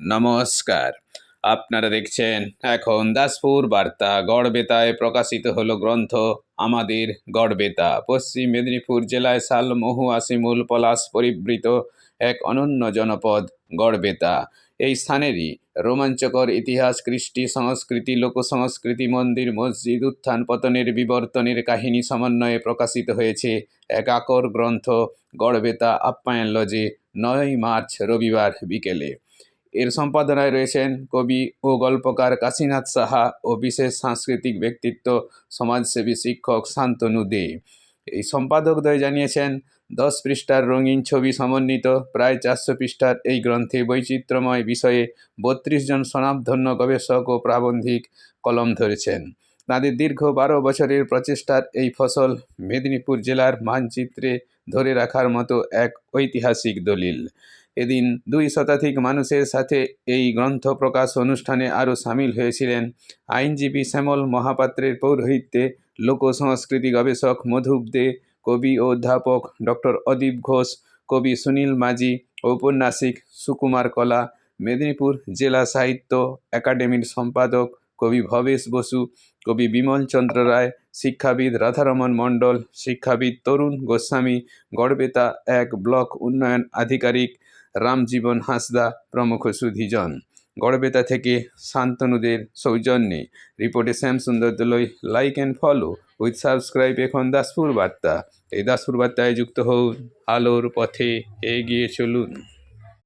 নমস্কার। আপনারা দেখছেন এখন দাসপুর বার্তা। গড়বেতায় প্রকাশিত হলো গ্রন্থ আমাদের গড়বেতা। পশ্চিম মেদিনীপুর জেলায় সাল মহু আসিমুল পলাশ পরিবৃত এক অনন্য জনপদ গড়বেতা এই স্থানেরই রোমাঞ্চকর ইতিহাস, কৃষ্টি সংস্কৃতি, লোকসংস্কৃতি, মন্দির, মসজিদ, উত্থান পতনের বিবর্তনের কাহিনী সমন্বয়ে প্রকাশিত হয়েছে এক আকর গ্রন্থ গড়বেতা আপ্যায়ন লজে নয় মার্চ রবিবার বিকেলে। এর সম্পাদনায় রয়েছেন কবি ও গল্পকার কাশীনাথ সাহা ও বিশেষ সাংস্কৃতিক ব্যক্তিত্ব, সমাজসেবী শিক্ষক শান্তনু দে। এই সম্পাদকদ্বয় জানিয়েছেন দশ পৃষ্ঠার রঙিন ছবি সমন্বিত, প্রায় চারশো পৃষ্ঠার এই গ্রন্থে বৈচিত্র্যময় বিষয়ে বত্রিশ জন স্বনামধন্য গবেষক ও প্রাবন্ধিক কলম ধরেছেন। তাদের দীর্ঘ বারো বছরের প্রচেষ্টার এই ফসল মেদিনীপুর জেলার মানচিত্রে ধরে রাখার মতো এক ঐতিহাসিক দলিল। এদিন দুই শতাধিক মানুষের সাথে এই গ্রন্থ প্রকাশ অনুষ্ঠানে আরও সামিল হয়েছিলেন আইনজীবী শ্যামল মহাপাত্রের পৌরোহিত্যে লোক সংস্কৃতি গবেষক মধুপ দে কবি ও অধ্যাপক ডক্টর অদীপ ঘোষ, কবি সুনীল মাঝি, ঔপন্যাসিক সুকুমার কলা, মেদিনীপুর জেলা সাহিত্য একাডেমির সম্পাদক, কবি ভবেশ বসু, কবি বিমল চন্দ্র রায়, শিক্ষাবিদ রাধারমন মণ্ডল, শিক্ষাবিদ তরুণ গোস্বামী, গড়বেতা এক ব্লক উন্নয়ন আধিকারিক রামজীবন হাঁসদা, প্রমুখ সুধীজন। গড়বেতা থেকে শান্তনুদের সৌজন্যে। রিপোর্টে শ্যাম সুন্দর দলই like and follow with subscribe এখন দাসপুর বার্তা। এই দাসপুর বার্তায় যুক্ত হন আলোর পথে এগিয়ে চলুন।